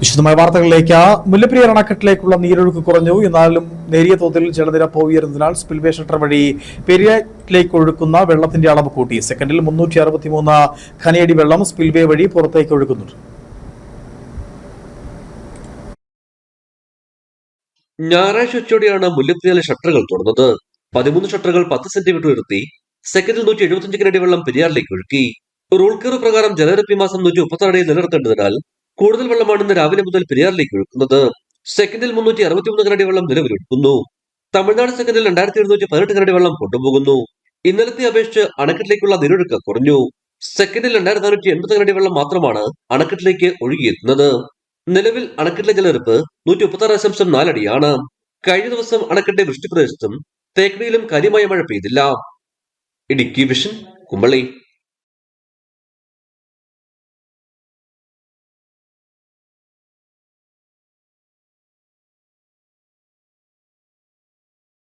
വിശദമായ വാർത്തകളിലേക്ക് മുല്ലപ്പെരിയാർ അണക്കെട്ടിലേക്കുള്ള നീരൊഴുക്ക് കുറഞ്ഞു. എന്നാലും നേരിയ തോതിൽ ജലനിരപ്പ് ഉയരുന്നതിനാൽ സ്പിൽവേ ഷട്ടർ വഴി പെരിയാറ്റിലേക്ക് ഒഴുക്കുന്ന വെള്ളത്തിന്റെ അളവ് കൂട്ടി. സെക്കൻഡിൽ മുന്നൂറ്റി അറുപത്തിമൂന്ന് ഖനിയടി വെള്ളം സ്പിൽവേ വഴി പുറത്തേക്ക് ഒഴുക്കുന്നുണ്ട്. ഞായറാഴ്ച ഉച്ചയോടെയാണ് മുല്ലപ്പെരിയാറിലെ ഷട്ടറുകൾ തുറന്നത്. പതിമൂന്ന് ഷട്ടറുകൾ പത്ത് സെന്റിമീറ്റർ ഉയർത്തി. സെക്കൻഡിൽ നൂറ്റി എഴുപത്തിയഞ്ച് കിലോ വെള്ളം പെരിയാറിലേക്ക് ഒഴുക്കി. റൂൾ കയറ് പ്രകാരം ജലനിരപ്പ് മാസം നൂറ്റി മുപ്പത്തി അടിയിൽ നിലനിർത്തേണ്ടതിനാൽ കൂടുതൽ വെള്ളമാണ് ഇന്ന് രാവിലെ മുതൽ പെരിയാറിലേക്ക് ഒഴുക്കുന്നത്. സെക്കൻഡിൽ മുന്നൂറ്റി അറുപത്തിമൂന്ന് കരടി വെള്ളം നിലവിലൊഴുക്കുന്നു. തമിഴ്നാട് സെക്കൻഡിൽ രണ്ടായിരത്തി എഴുന്നൂറ്റി പതിനെട്ട് കരടി വെള്ളം കൊണ്ടുപോകുന്നു. ഇന്നലത്തെ അപേക്ഷിച്ച് അണക്കെട്ടിലേക്കുള്ള നീരൊഴുക്ക് കുറഞ്ഞു. സെക്കൻഡിൽ രണ്ടായിരത്തി നാനൂറ്റി എൺപത് കരടി വെള്ളം മാത്രമാണ് അണക്കെട്ടിലേക്ക് ഒഴുകിയെത്തുന്നത്. നിലവിൽ അണക്കെട്ടിലെ ജലനിരപ്പ് നൂറ്റി മുപ്പത്തി ആറ് ദശാംശം നാലടിയാണ് കഴിഞ്ഞ ദിവസം അണക്കെട്ടെ വൃഷ്ടിപ്രദേശത്തും തേക്കടിയിലും കാര്യമായ മഴ പെയ്തില്ല. ഇടുക്കി വിഷൻ കുമ്പളി.